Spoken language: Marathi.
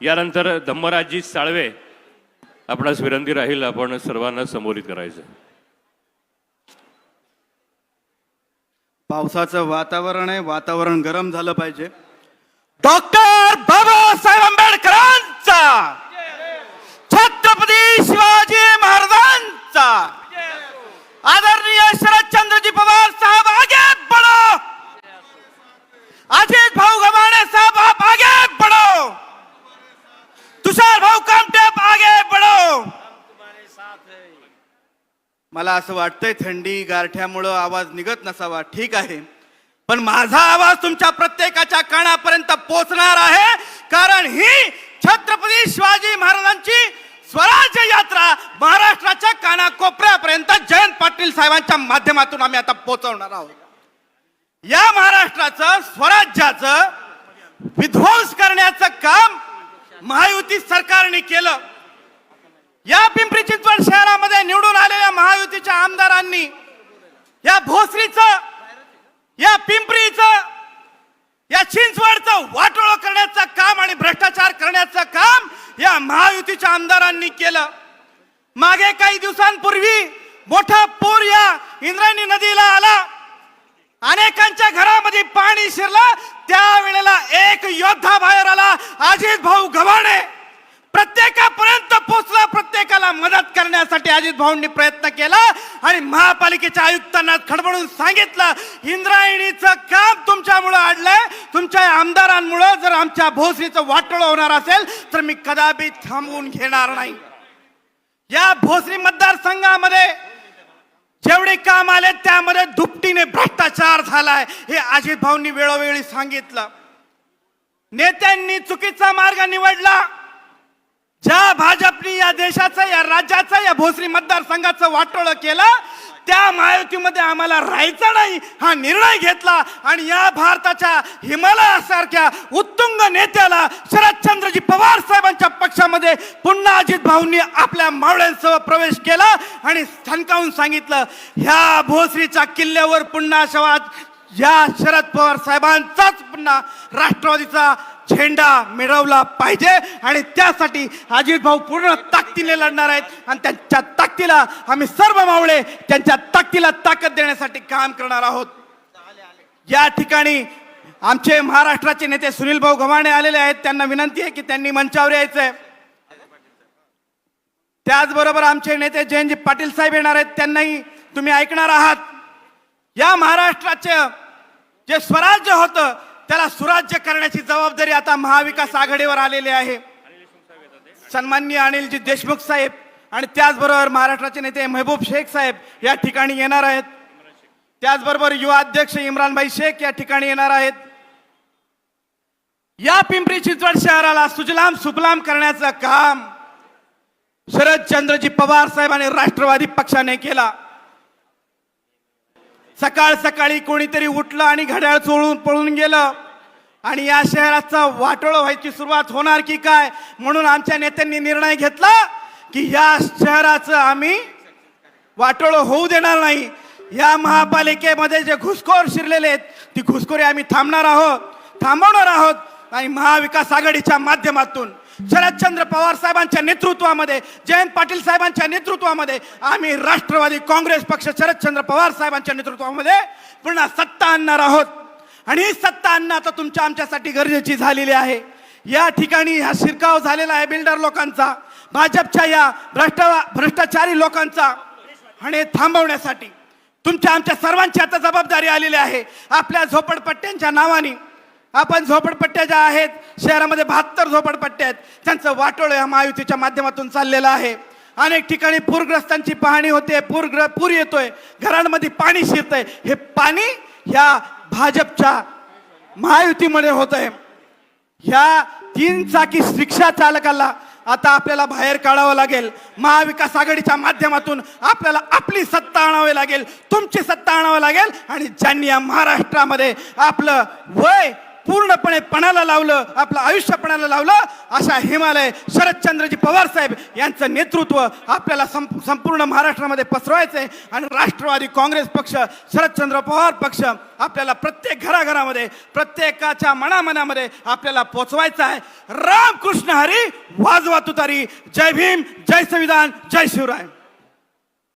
यानंतर धम्मराजी साळवे आपणास विनंती राहील आपण सर्वांना संबोधित करायचं. पावसाचं वातावरण आहे वातावरण गरम झालं पाहिजे. डॉक्टर बाबासाहेब आंबेडकरांचा छत्रपती शिवाजी महाराजांचा आदरणीय शरदचंद्रजी पवार साहब आगे बढ़ो अजित भाऊ गवाणे साहब आप आगे बढ़ो तुषार भाऊ कामटेप आगे बढ़ो मला असं वाटतंय थंडी गारठ्यामुळं आवाज निघत नसावा. ठीक आहे. पण माझा आवाज तुमच्या प्रत्येकाच्या कानापर्यंत पोचणार आहे. कारण ही छत्रपती शिवाजी महाराजांची स्वराज्य यात्रा महाराष्ट्राच्या कानाकोपऱ्यापर्यंत जयंत पाटील साहेबांच्या माध्यमातून आम्ही आता पोहोचवणार आहोत. या महाराष्ट्राचं स्वराज्याचं विध्वंस करण्याचं काम महायुती सरकारने केलं. या पिंपरी चिंचवड शहरामध्ये निवडून आलेल्या आमदारांनी या भोसरीचं या पिंपरीचं या चिंचवडचं वाटोळ करण्याचं काम आणि भ्रष्टाचार करण्याचं काम या महायुतीच्या आमदारांनी केलं. मागे काही दिवसांपूर्वी मोठा पूर या इंद्रायणी नदीला आला. अनेकांच्या घरामध्ये पाणी शिरलं. त्यावेळेला एक योद्धा बाहेर आला अजित भाऊ गव्हाणे. प्रत्येकापर्यंत पोहोचला प्रत्येकाला मदत करण्यासाठी अजित भाऊंनी प्रयत्न केला आणि महापालिकेच्या आयुक्तांना खडबडून सांगितलं इंद्रायणीचं काम तुमच्यामुळं आडलंय तुमच्या आमदारांमुळं जर आमच्या भोसरीचं वाटोळ होणार असेल तर मी कदापि थांबवून घेणार नाही. या भोसरी मतदारसंघामध्ये जेवढे काम आले त्यामध्ये दुपटीने भ्रष्टाचार झालाय हे अजित भाऊंनी वेळोवेळी सांगितलं. नेत्यांनी चुकीचा मार्ग निवडला ज्या भाजपने या देशाचं या राज्याचं या भोसरी मतदारसंघाचं वाटोळं केलं त्या महायुतीमध्ये आम्हाला राहायचं नाही हा निर्णय घेतला आणि या भारताच्या हिमालयासारख्या उत्तुंग नेत्याला शरदचंद्रजी पवार साहेबांच्या पक्षामध्ये पुन्हा अजित भाऊंनी आपल्या मावळ्यांसह प्रवेश केला आणि ठणकावून सांगितलं ह्या भोसरीच्या किल्ल्यावर पुन्हा शवाज या शरद पवार साहेबांचाच पुन्हा राष्ट्रवादीचा झेंडा मिळवला पाहिजे आणि त्यासाठी अजित भाऊ पूर्ण ताकदीने लढणार आहेत. आणि त्यांच्या ताकदीला आम्ही सर्व मावळे त्यांच्या ताकदीला ताकद देण्यासाठी काम करणार आहोत. या ठिकाणी आमचे महाराष्ट्राचे नेते सुनील भाऊ गव्हाणे आलेले आहेत. त्यांना विनंती आहे की त्यांनी मंचावर यायचंय. त्याचबरोबर आमचे नेते जयंतजी पाटील साहेब येणार आहेत. त्यांनाही तुम्ही ऐकणार आहात. या महाराष्ट्राचे जे स्वराज्य होतं त्याला सुराज्य करण्याची जबाबदारी आता महाविकास आघाडीवर आलेली आहे. सन्माननीय अनिलजी देशमुख साहेब आणि त्याचबरोबर महाराष्ट्राचे नेते महबूब शेख साहेब या ठिकाणी येणार आहेत. त्याचबरोबर युवा अध्यक्ष इम्रानभाई शेख या ठिकाणी येणार आहेत. या पिंपरी चिंचवड शहराला सुजलाम सुफलाम करण्याचं काम शरदचंद्रजी पवार साहेब आणि राष्ट्रवादी पक्षाने केला. सकाळ सकाळी कोणीतरी उठलं आणि घड्याळ चोळून पळून गेलं. आणि या शहराचा वाटोळ व्हायची सुरुवात होणार की काय? म्हणून आमच्या नेत्यांनी निर्णय घेतला की या शहराचं आम्ही वाटोळ होऊ देणार नाही. या महापालिकेमध्ये जे घुसखोर शिरलेले आहेत ती घुसखोरी आम्ही थांबणार आहोत थांबवणार आहोत आणि महाविकास आघाडीच्या माध्यमातून शरदचंद्र पवार साहेबांच्या नेतृत्वामध्ये जयंत पाटील साहेबांच्या नेतृत्वामध्ये आम्ही राष्ट्रवादी काँग्रेस पक्ष शरदचंद्र पवार साहेबांच्या नेतृत्वामध्ये पुन्हा सत्ता आणणार आहोत. आणि ही सत्ता आणणं आता तुमच्या आमच्यासाठी गरजेची झालेली आहे. या ठिकाणी हा शिरकाव झालेला आहे बिल्डर लोकांचा. भाजपच्या या भ्रष्ट भ्रष्टाचारी लोकांचा आणि थांबवण्यासाठी. तुमच्या आमच्या सर्वांची आता जबाबदारी आलेली आहे. आपल्या झोपडपट्ट्यांच्या नावाने. आपण झोपडपट्ट्या ज्या आहेत शहरामध्ये बहात्तर झोपडपट्ट्या आहेत. त्यांचं वाटोळ या महायुतीच्या माध्यमातून चाललेलं आहे. अनेक ठिकाणी पूरग्रस्तांची पाहणी होते. पूरग्र पूर येतोय. घरांमध्ये पाणी शिरतंय. हे पाणी ह्या भाजपच्या महायुतीमध्ये होत आहे ह्या तीन चाकी रिक्षा चालकाला आता आपल्याला बाहेर काढावं लागेल. महाविकास आघाडीच्या माध्यमातून आपल्याला आपली सत्ता आणावी लागेल. तुमची सत्ता आणावी लागेल आणि ज्यांनी या महाराष्ट्रामध्ये आपलं वय पूर्णपणे पणाला लावलं आपलं आयुष्य पणाला लावलं अशा हिमालय शरदचंद्रजी पवार साहेब यांचं नेतृत्व आपल्याला संप संपूर्ण महाराष्ट्रामध्ये पसरवायचं आहे आणि राष्ट्रवादी काँग्रेस पक्ष शरदचंद्र पवार पक्ष आपल्याला प्रत्येक घराघरामध्ये प्रत्येकाच्या मनामनामध्ये आपल्याला पोचवायचं आहे रामकृष्ण हरी वाजवा तुतारी जय भीम जय संविधान जय शिवराय.